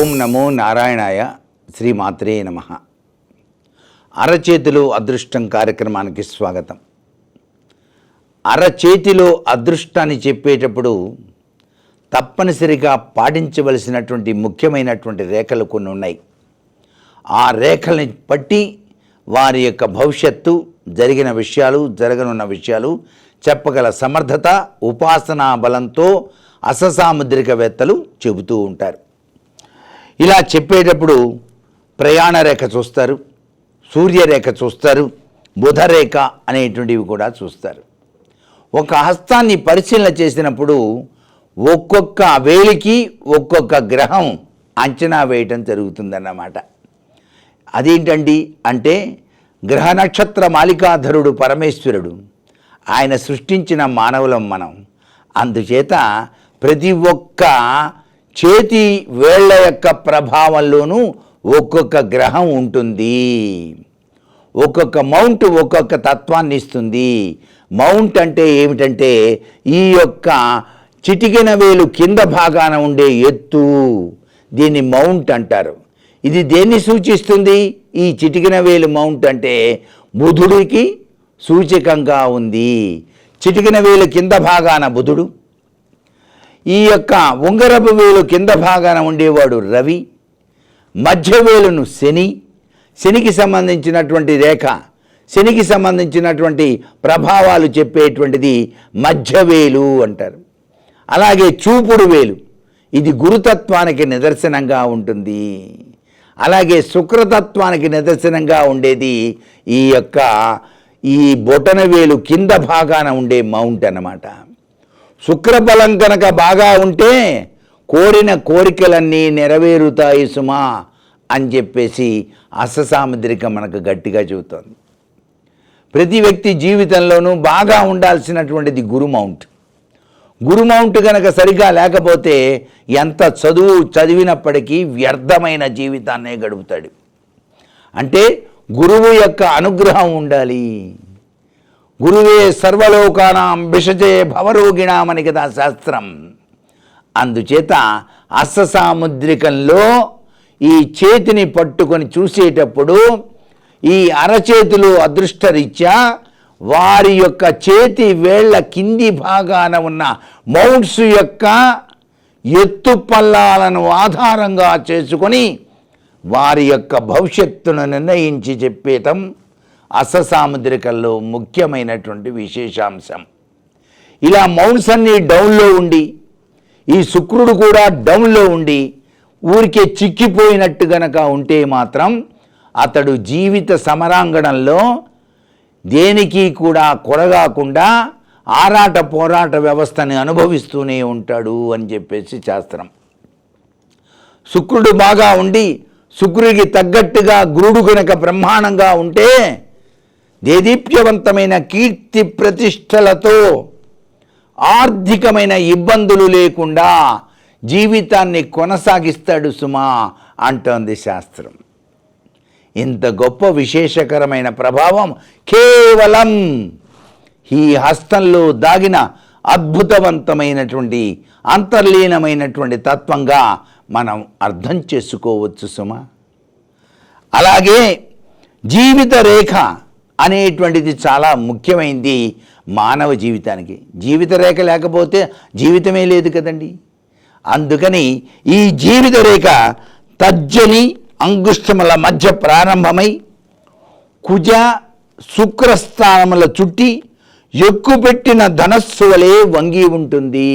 ఓం నమో నారాయణాయ శ్రీ మాత్రే నమ. అరచేతిలో అదృష్టం కార్యక్రమానికి స్వాగతం. అరచేతిలో అదృష్టాన్ని చెప్పేటప్పుడు తప్పనిసరిగా పాటించవలసినటువంటి ముఖ్యమైనటువంటి రేఖలు కొన్ని ఉన్నాయి. ఆ రేఖల్ని బట్టి వారి యొక్క భవిష్యత్తు జరిగిన విషయాలు జరగనున్న విషయాలు చెప్పగల సమర్థత ఉపాసనా బలంతో అససాముద్రికవేత్తలు చెబుతూ ఉంటారు. ఇలా చెప్పేటప్పుడు ప్రయాణ రేఖ చూస్తారు సూర్యరేఖ చూస్తారు బుధరేఖ అనేటువంటివి కూడా చూస్తారు. ఒక హస్తాన్ని పరిశీలన చేసినప్పుడు ఒక్కొక్క వేలికి ఒక్కొక్క గ్రహం అంచనా వేయటం జరుగుతుందన్నమాట. అదేంటండి అంటే గ్రహ నక్షత్ర మాలికాధరుడు పరమేశ్వరుడు ఆయన సృష్టించిన మానవులం మనం. అందుచేత ప్రతి ఒక్క చేతి వేళ్ళ యొక్క ప్రభావంలోనూ ఒక్కొక్క గ్రహం ఉంటుంది. ఒక్కొక్క మౌంట్ ఒక్కొక్క తత్వాన్ని ఇస్తుంది. మౌంట్ అంటే ఏమిటంటే ఈ యొక్క చిటికిన వేలు కింద భాగాన ఉండే ఎత్తు. దీన్ని మౌంట్ అంటారు. ఇది దేన్ని సూచిస్తుంది? ఈ చిటికిన వేలు మౌంట్ అంటే బుధుడికి సూచకంగా ఉంది. చిటికిన వేలు కింద భాగాన బుధుడు ఈ యొక్క ఉంగరపు వేలు కింద భాగాన ఉండేవాడు రవి మధ్య వేలును శని శనికి సంబంధించినటువంటి రేఖ శనికి సంబంధించినటువంటి ప్రభావాలు చెప్పేటువంటిది మధ్యవేలు అంటారు. అలాగే చూపుడు వేలు ఇది గురుతత్వానికి నిదర్శనంగా ఉంటుంది. అలాగే శుక్రతత్వానికి నిదర్శనంగా ఉండేది ఈ యొక్క ఈ బొటన వేలు కింద భాగాన ఉండే మౌంట్ అన్నమాట. శుక్రబలం కనుక బాగా ఉంటే కోరిన కోరికలన్నీ నెరవేరుతాయి సుమా అని చెప్పేసి అససాముద్రిక మనకు గట్టిగా చెబుతోంది. ప్రతి వ్యక్తి జీవితంలోనూ బాగా ఉండాల్సినటువంటిది గురు మౌంట్. గురు మౌంట్ కనుక సరిగా లేకపోతే ఎంత చదువు చదివినప్పటికీ వ్యర్థమైన జీవితాన్నే గడుపుతాడు. అంటే గురువు యొక్క అనుగ్రహం ఉండాలి. గురువే సర్వలోకానాం విషజే భవరోగిణామని కదా శాస్త్రం. అందుచేత అస్ససాముద్రికంలో ఈ చేతిని పట్టుకొని చూసేటప్పుడు ఈ అరచేతులు అదృష్టరీత్యా వారి యొక్క చేతి వేళ్ళ కింది భాగాన ఉన్న మౌంట్స్ యొక్క ఎత్తు పల్లాలను ఆధారంగా చేసుకొని వారి యొక్క భవిష్యత్తును నిర్ణయించి చెప్పేటం అససాముద్రికల్లో ముఖ్యమైనటువంటి విశేషాంశం. ఇలా మౌంట్స్ అన్నీ డౌన్లో ఉండి ఈ శుక్రుడు కూడా డౌన్లో ఉండి ఊరికే చిక్కిపోయినట్టు గనక ఉంటే మాత్రం అతడు జీవిత సమరాంగణంలో దేనికి కూడా కొరగాకుండా ఆరాట పోరాట వ్యవస్థని అనుభవిస్తూనే ఉంటాడు అని చెప్పేసి శాస్త్రం. శుక్రుడు బాగా ఉండి శుక్రుడికి తగ్గట్టుగా గురుడు కనుక బ్రహ్మాండంగా ఉంటే దేదీప్యవంతమైన కీర్తి ప్రతిష్టలతో ఆర్థికమైన ఇబ్బందులు లేకుండా జీవితాన్ని కొనసాగిస్తాడు సుమా అంటోంది శాస్త్రం. ఇంత గొప్ప విశేషకరమైన ప్రభావం కేవలం ఈ హస్తంలో దాగిన అద్భుతవంతమైనటువంటి అంతర్లీనమైనటువంటి తత్వంగా మనం అర్థం చేసుకోవచ్చు సుమా. అలాగే జీవిత రేఖ అనేటువంటిది చాలా ముఖ్యమైనది మానవ జీవితానికి. జీవిత రేఖ లేకపోతే జీవితమే లేదు కదండి. అందుకని ఈ జీవిత రేఖ తర్జని అంగుష్టముల మధ్య ప్రారంభమై కుజ శుక్రస్థానముల చుట్టి ఎక్కుపెట్టిన ధనస్సు వలె వంగి ఉంటుంది.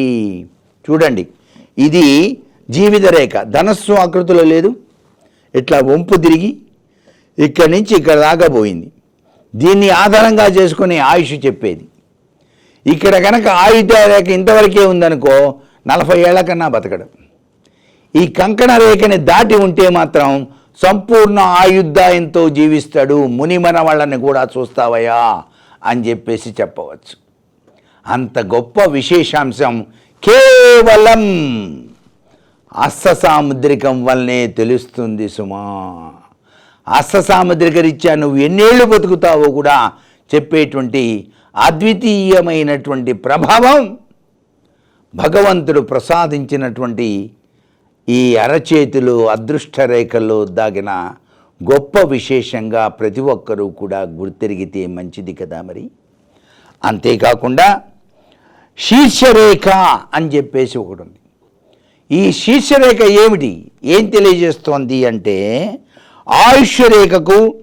చూడండి ఇది జీవిత రేఖ. ధనస్సు ఆకృతిలో లేదు. ఇట్లా వంపు తిరిగి ఇక్కడి నుంచి ఇక్కడ దాకా పోయింది. దీన్ని ఆధారంగా చేసుకుని ఆయుష్ చెప్పేది. ఇక్కడ కనుక ఆయుధ రేఖ ఇంతవరకే ఉందనుకో నలభై ఏళ్ళ కన్నా బతకడం. ఈ కంకణ రేఖని దాటి ఉంటే మాత్రం సంపూర్ణ ఆయుద్ధాయంతో జీవిస్తాడు మునిమన వాళ్ళని కూడా చూస్తావయ్యా అని చెప్పేసి చెప్పవచ్చు. అంత గొప్ప విశేషాంశం కేవలం అస్తసాముద్రికం వల్లనే తెలుస్తుంది సుమా. అస్ససాముద్రిక నువ్వు ఎన్నేళ్ళు బతుకుతావో కూడా చెప్పేటువంటి అద్వితీయమైనటువంటి ప్రభావం భగవంతుడు ప్రసాదించినటువంటి ఈ అరచేతులు అదృష్ట రేఖల్లో దాగిన గొప్ప విశేషంగా ప్రతి ఒక్కరూ కూడా గుర్తెరిగితే మంచిది కదా మరి? అంతేకాకుండా శీర్షరేఖ అని చెప్పేసి ఒకటి ఉంది ఈ శీర్షరేఖ ఏమిటి? ఏం తెలియజేస్తోంది అంటే ఆయుష్ రేఖకు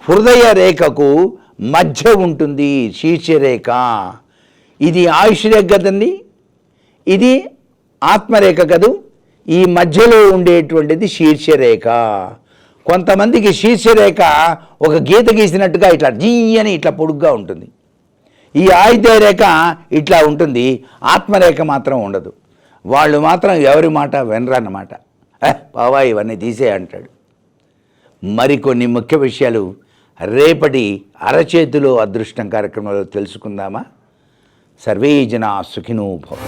హృదయ రేఖకు మధ్య ఉంటుంది శీర్షరేఖ. ఇది ఆయుష్ రేఖ కదండి? ఇది ఆత్మరేఖ కదూ? ఈ మధ్యలో ఉండేటువంటిది శీర్షరేఖ. కొంతమందికి శీర్షరేఖ ఒక గీత గీసినట్టుగా ఇట్లా జీ అని ఇట్లా పొడుగ్గా ఉంటుంది. ఈ ఆయుధ రేఖ ఇట్లా ఉంటుంది. ఆత్మరేఖ మాత్రం ఉండదు. వాళ్ళు మాత్రం ఎవరి మాట వినరన్నమాట. "ఏ, బావా ఇవన్నీ తీసే అంటాడు మరికొన్ని ముఖ్య విషయాలు రేపటి అరచేతిలో అదృష్టం కార్యక్రమంలో తెలుసుకుందామా? సర్వే జనా సుఖినోభవ